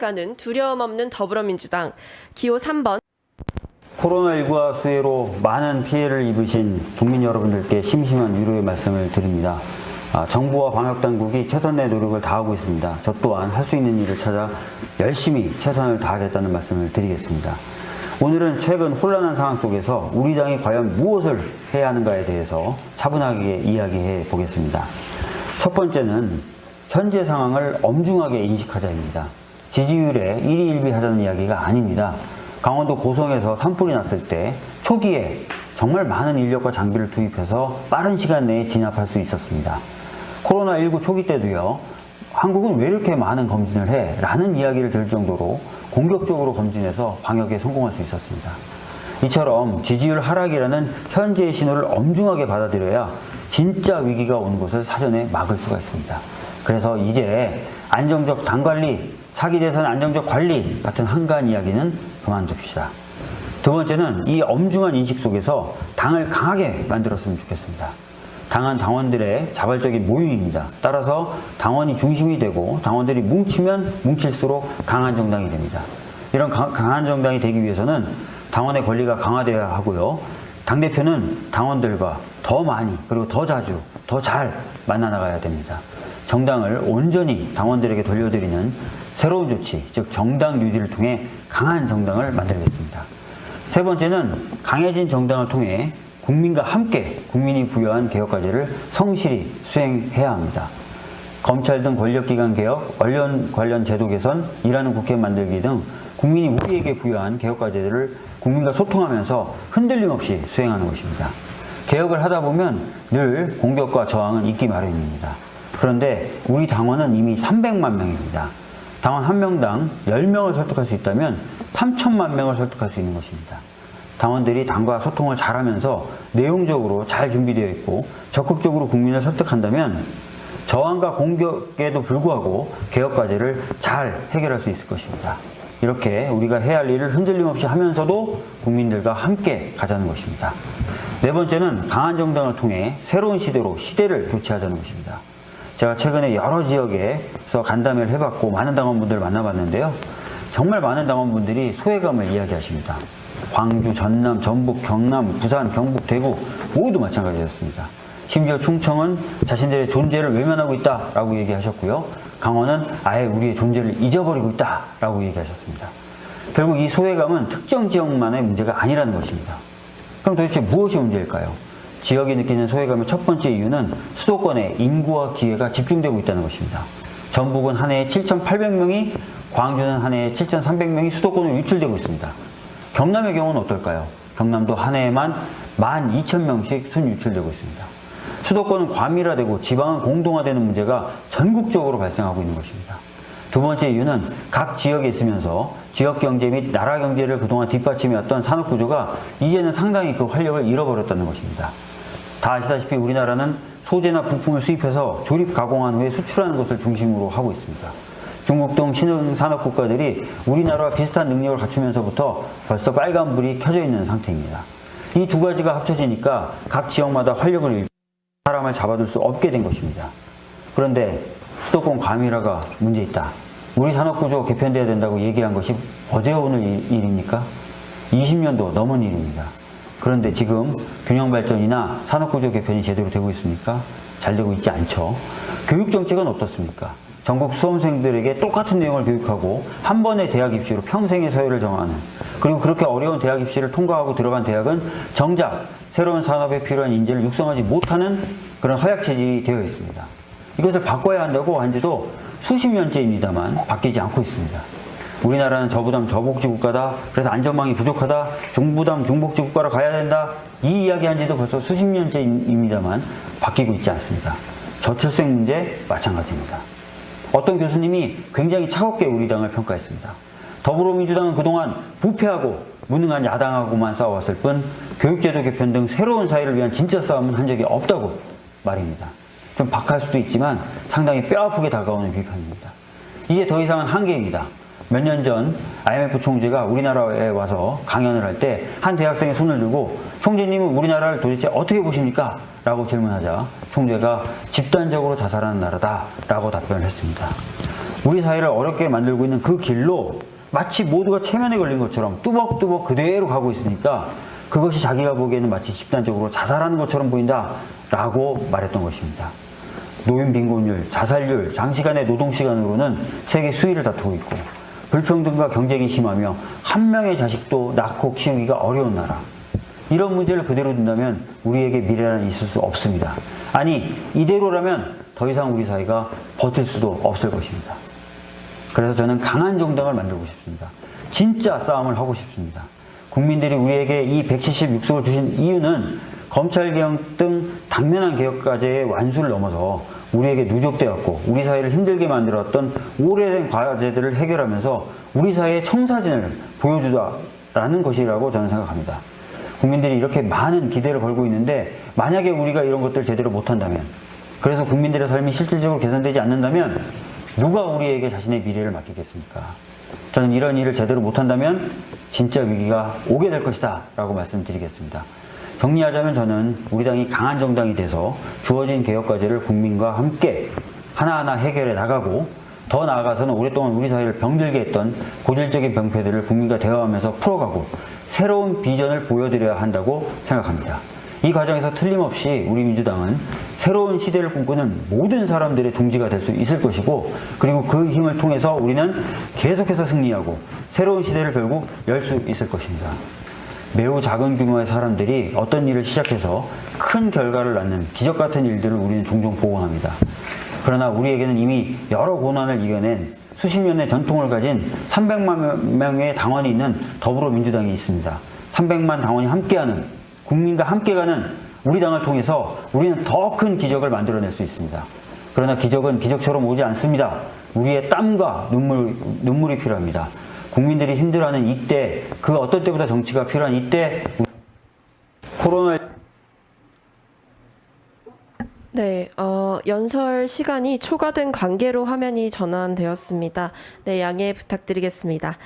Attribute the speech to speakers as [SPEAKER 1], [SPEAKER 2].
[SPEAKER 1] 가는 두려움 없는 더불어민주당 기호 3번
[SPEAKER 2] 코로나19와 수해로 많은 피해를 입으신 국민 여러분들께 심심한 위로의 말씀을 드립니다. 아, 정부와 방역당국이 최선의 노력을 다하고 있습니다. 저 또한 할 수 있는 일을 찾아 열심히 최선을 다하겠다는 말씀을 드리겠습니다. 오늘은 최근 혼란한 상황 속에서 우리 당이 과연 무엇을 해야 하는가에 대해서 차분하게 이야기해 보겠습니다. 첫 번째는 현재 상황을 엄중하게 인식하자입니다. 지지율에 1위 1비 하자는 이야기가 아닙니다. 강원도 고성에서 산불이 났을 때 초기에 정말 많은 인력과 장비를 투입해서 빠른 시간 내에 진압할 수 있었습니다. 코로나19 초기 때도요, 한국은 왜 이렇게 많은 검진을 해? 라는 이야기를 들을 정도로 공격적으로 검진해서 방역에 성공할 수 있었습니다. 이처럼 지지율 하락이라는 현재의 신호를 엄중하게 받아들여야 진짜 위기가 오는 것을 사전에 막을 수가 있습니다. 그래서 이제 안정적 당 관리, 차기 대선 안정적 관리 같은 한가한 이야기는 그만둡시다. 두 번째는 이 엄중한 인식 속에서 당을 강하게 만들었으면 좋겠습니다. 당은 당원들의 자발적인 모임입니다. 따라서 당원이 중심이 되고 당원들이 뭉치면 뭉칠수록 강한 정당이 됩니다. 이런 강- 강한 정당이 되기 위해서는 당원의 권리가 강화되어야 하고요. 당대표는 당원들과 더 많이 그리고 더 자주 더 잘 만나 나가야 됩니다. 정당을 온전히 당원들에게 돌려드리는 새로운 조치, 즉 정당 뉴딜을 통해 강한 정당을 만들겠습니다. 세 번째는 강해진 정당을 통해 국민과 함께 국민이 부여한 개혁 과제를 성실히 수행해야 합니다. 검찰 등 권력기관 개혁, 언론 관련 제도 개선, 일하는 국회 만들기 등 국민이 우리에게 부여한 개혁 과제들을 국민과 소통하면서 흔들림 없이 수행하는 것입니다. 개혁을 하다 보면 늘 공격과 저항은 있기 마련입니다. 그런데 우리 당원은 이미 300만 명입니다. 당원 한 명당 10명을 설득할 수 있다면 3천만 명을 설득할 수 있는 것입니다. 당원들이 당과 소통을 잘하면서 내용적으로 잘 준비되어 있고 적극적으로 국민을 설득한다면 저항과 공격에도 불구하고 개혁 과제를 잘 해결할 수 있을 것입니다. 이렇게 우리가 해야 할 일을 흔들림 없이 하면서도 국민들과 함께 가자는 것입니다. 네 번째는 강한 정당을 통해 새로운 시대로 시대를 교체하자는 것입니다. 제가 최근에 여러 지역에서 간담회를 해봤고 많은 당원분들을 만나봤는데요. 정말 많은 당원분들이 소외감을 이야기하십니다. 광주, 전남, 전북, 경남, 부산, 경북, 대구 모두 마찬가지였습니다. 심지어 충청은 자신들의 존재를 외면하고 있다라고 얘기하셨고요. 강원은 아예 우리의 존재를 잊어버리고 있다라고 얘기하셨습니다. 결국 이 소외감은 특정 지역만의 문제가 아니라는 것입니다. 그럼 도대체 무엇이 문제일까요? 지역이 느끼는 소외감의 첫 번째 이유는 수도권의 인구와 기회가 집중되고 있다는 것입니다. 전북은 한 해에 7,800명이, 광주는 한 해에 7,300명이 수도권으로 유출되고 있습니다. 경남의 경우는 어떨까요? 경남도 한 해에만 12,000명씩 순 유출되고 있습니다. 수도권은 과밀화되고 지방은 공동화되는 문제가 전국적으로 발생하고 있는 것입니다. 두 번째 이유는 각 지역에 있으면서 지역 경제 및 나라 경제를 그동안 뒷받침해왔던 산업 구조가 이제는 상당히 그 활력을 잃어버렸다는 것입니다. 다 아시다시피 우리나라는 소재나 부품을 수입해서 조립 가공한 후에 수출하는 것을 중심으로 하고 있습니다. 중국 등 신흥 산업 국가들이 우리나라와 비슷한 능력을 갖추면서부터 벌써 빨간불이 켜져 있는 상태입니다. 이 두 가지가 합쳐지니까 각 지역마다 활력을 잃고 사람을 잡아둘 수 없게 된 것입니다. 그런데 수도권 과밀화가 문제 있다. 우리 산업구조 개편돼야 된다고 얘기한 것이 어제 오늘 일- 일입니까? 20년도 넘은 일입니다. 그런데 지금 균형 발전이나 산업구조 개편이 제대로 되고 있습니까? 잘 되고 있지 않죠. 교육 정책은 어떻습니까? 전국 수험생들에게 똑같은 내용을 교육하고 한 번의 대학 입시로 평생의 서열을 정하는 그리고 그렇게 어려운 대학 입시를 통과하고 들어간 대학은 정작 새로운 산업에 필요한 인재를 육성하지 못하는 그런 허약 체질이 되어 있습니다. 이것을 바꿔야 한다고 한지도 수십 년째입니다만 바뀌지 않고 있습니다. 우리나라는 저부담 저복지 국가다. 그래서 안전망이 부족하다. 중부담 중복지 국가로 가야 된다. 이 이야기 한 지도 벌써 수십 년째입니다만 바뀌고 있지 않습니다. 저출생 문제 마찬가지입니다. 어떤 교수님이 굉장히 차갑게 우리 당을 평가했습니다. 더불어민주당은 그동안 부패하고 무능한 야당하고만 싸워왔을 뿐 교육제도 개편 등 새로운 사회를 위한 진짜 싸움은 한 적이 없다고 말입니다. 좀 박할 수도 있지만 상당히 뼈아프게 다가오는 비판입니다. 이제 더 이상은 한계입니다. 몇 년 전 IMF 총재가 우리나라에 와서 강연을 할 때 한 대학생이 손을 들고 총재님은 우리나라를 도대체 어떻게 보십니까? 라고 질문하자 총재가 집단적으로 자살하는 나라다 라고 답변을 했습니다. 우리 사회를 어렵게 만들고 있는 그 길로 마치 모두가 체면에 걸린 것처럼 뚜벅뚜벅 그대로 가고 있으니까 그것이 자기가 보기에는 마치 집단적으로 자살하는 것처럼 보인다 라고 말했던 것입니다. 노인 빈곤율, 자살률, 장시간의 노동 시간으로는 세계 수위를 다투고 있고 불평등과 경쟁이 심하며 한 명의 자식도 낳고 키우기가 어려운 나라. 이런 문제를 그대로 둔다면 우리에게 미래는 있을 수 없습니다. 아니, 이대로라면 더 이상 우리 사회가 버틸 수도 없을 것입니다. 그래서 저는 강한 정당을 만들고 싶습니다. 진짜 싸움을 하고 싶습니다. 국민들이 우리에게 이 176석을 주신 이유는 검찰개혁 등 당면한 개혁과제의 완수를 넘어서 우리에게 누적되었고 우리 사회를 힘들게 만들었던 오래된 과제들을 해결하면서 우리 사회의 청사진을 보여주자라는 것이라고 저는 생각합니다. 국민들이 이렇게 많은 기대를 걸고 있는데 만약에 우리가 이런 것들을 제대로 못한다면 그래서 국민들의 삶이 실질적으로 개선되지 않는다면 누가 우리에게 자신의 미래를 맡기겠습니까? 저는 이런 일을 제대로 못한다면 진짜 위기가 오게 될 것이다 라고 말씀드리겠습니다. 정리하자면 저는 우리 당이 강한 정당이 돼서 주어진 개혁 과제를 국민과 함께 하나하나 해결해 나가고 더 나아가서는 오랫동안 우리 사회를 병들게 했던 고질적인 병폐들을 국민과 대화하면서 풀어가고 새로운 비전을 보여드려야 한다고 생각합니다. 이 과정에서 틀림없이 우리 민주당은 새로운 시대를 꿈꾸는 모든 사람들의 둥지가 될 수 있을 것이고 그리고 그 힘을 통해서 우리는 계속해서 승리하고 새로운 시대를 결국 열 수 있을 것입니다. 매우 작은 규모의 사람들이 어떤 일을 시작해서 큰 결과를 낳는 기적 같은 일들을 우리는 종종 보곤 합니다. 그러나 우리에게는 이미 여러 고난을 이겨낸 수십 년의 전통을 가진 300만 명의 당원이 있는 더불어민주당이 있습니다. 300만 당원이 함께하는 국민과 함께 가는 우리 당을 통해서 우리는 더 큰 기적을 만들어낼 수 있습니다. 그러나 기적은 기적처럼 오지 않습니다. 우리의 땀과 눈물, 눈물이 필요합니다. 국민들이 힘들어하는 이때, 그 어떤 때보다 정치가 필요한 이때, 코로나
[SPEAKER 1] 네, 어, 연설 시간이 초과된 관계로 화면이 전환되었습니다. 네, 양해 부탁드리겠습니다.